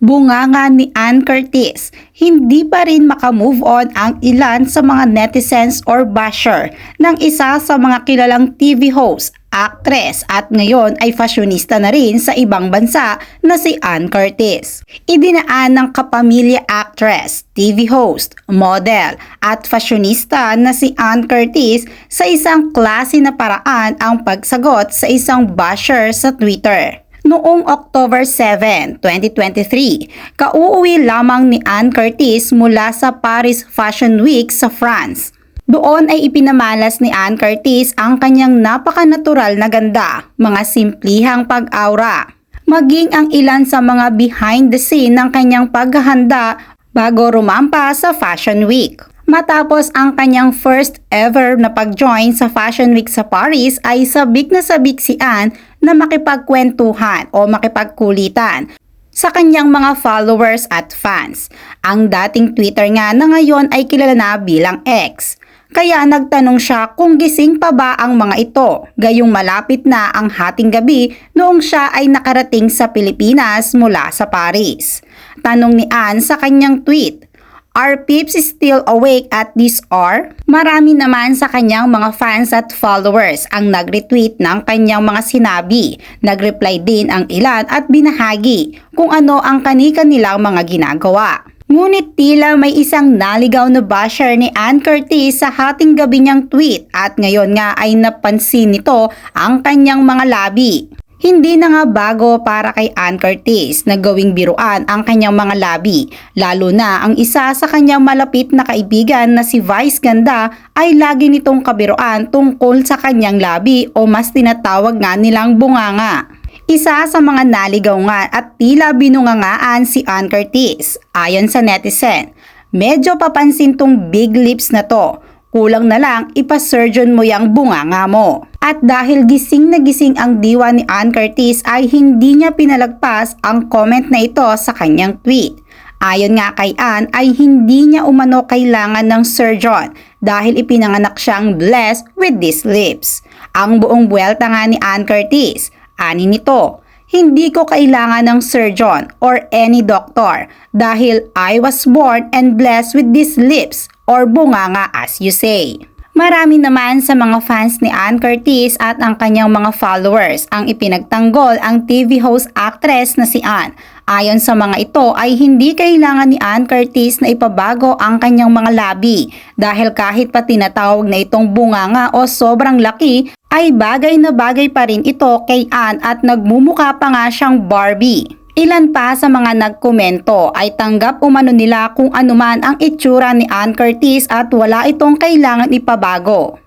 Bunganga ni Ann Curtis, hindi pa rin makamove on ang ilan sa mga netizens or basher ng isa sa mga kilalang TV host, actress at ngayon ay fashionista na rin sa ibang bansa na si Ann Curtis. Idinaan ng kapamilya actress, TV host, model at fashionista na si Ann Curtis sa isang klase na paraan ang pagsagot sa isang basher sa Twitter. Noong October 7, 2023, kauuwi lamang ni Anne Curtis mula sa Paris Fashion Week sa France. Doon ay ipinamalas ni Anne Curtis ang kanyang napaka-natural na ganda, mga simplihang pag-aura, maging ang ilan sa mga behind the scene ng kanyang paghahanda bago rumampa sa Fashion Week. Matapos ang kanyang first ever na pag-join sa Fashion Week sa Paris ay sabik na sabik si Anne na makipagkwentuhan o makipagkulitan sa kanyang mga followers at fans. Ang dating Twitter nga na ngayon ay kilala na bilang X. Kaya nagtanong siya kung gising pa ba ang mga ito, gayong malapit na ang hating gabi noong siya ay nakarating sa Pilipinas mula sa Paris. Tanong ni Anne sa kanyang tweet, Are peeps still awake at this hour? Marami naman sa kanyang mga fans at followers ang nag-retweet ng kanyang mga sinabi. Nag-reply din ang ilan at binahagi kung ano ang kanika nilang mga ginagawa. Ngunit tila may isang naligaw na basher ni Ann Curtis sa hating gabi niyang tweet at ngayon nga ay napansin nito ang kanyang mga labi. Hindi na nga bago para kay Ann Curtis na gawing biruan ang kanyang mga labi, lalo na ang isa sa kanyang malapit na kaibigan na si Vice Ganda ay lagi nitong kabiruan tungkol sa kanyang labi o mas tinatawag nga nilang bunganga. Isa sa mga naligaw nga at tila binungangaan si Ann Curtis, ayon sa netizen. Medyo papansin tong big lips na to. Kulang na lang ipa-surgeon mo yung bunganga mo. At dahil gising na gising ang diwa ni Ann Curtis ay hindi niya pinalagpas ang comment na ito sa kanyang tweet. Ayon nga kay Ann ay hindi niya umano kailangan ng surgeon dahil ipinanganak siyang blessed with these lips. Ang buong buwelta nga ni Ann Curtis, ani nito, hindi ko kailangan ng surgeon or any doctor dahil I was born and blessed with these lips or bunganga as you say. Marami naman sa mga fans ni Ann Curtis at ang kanyang mga followers ang ipinagtanggol ang TV host actress na si Ann. Ayon sa mga ito ay hindi kailangan ni Ann Curtis na ipabago ang kanyang mga labi dahil kahit pa tinatawag na itong bunganga o sobrang laki ay bagay na bagay pa rin ito kay Ann at nagmumuka pa nga siyang Barbie. Ilan pa sa mga nagkomento ay tanggap umano nila kung anuman ang itsura ni Ann Curtis at wala itong kailangan ipabago.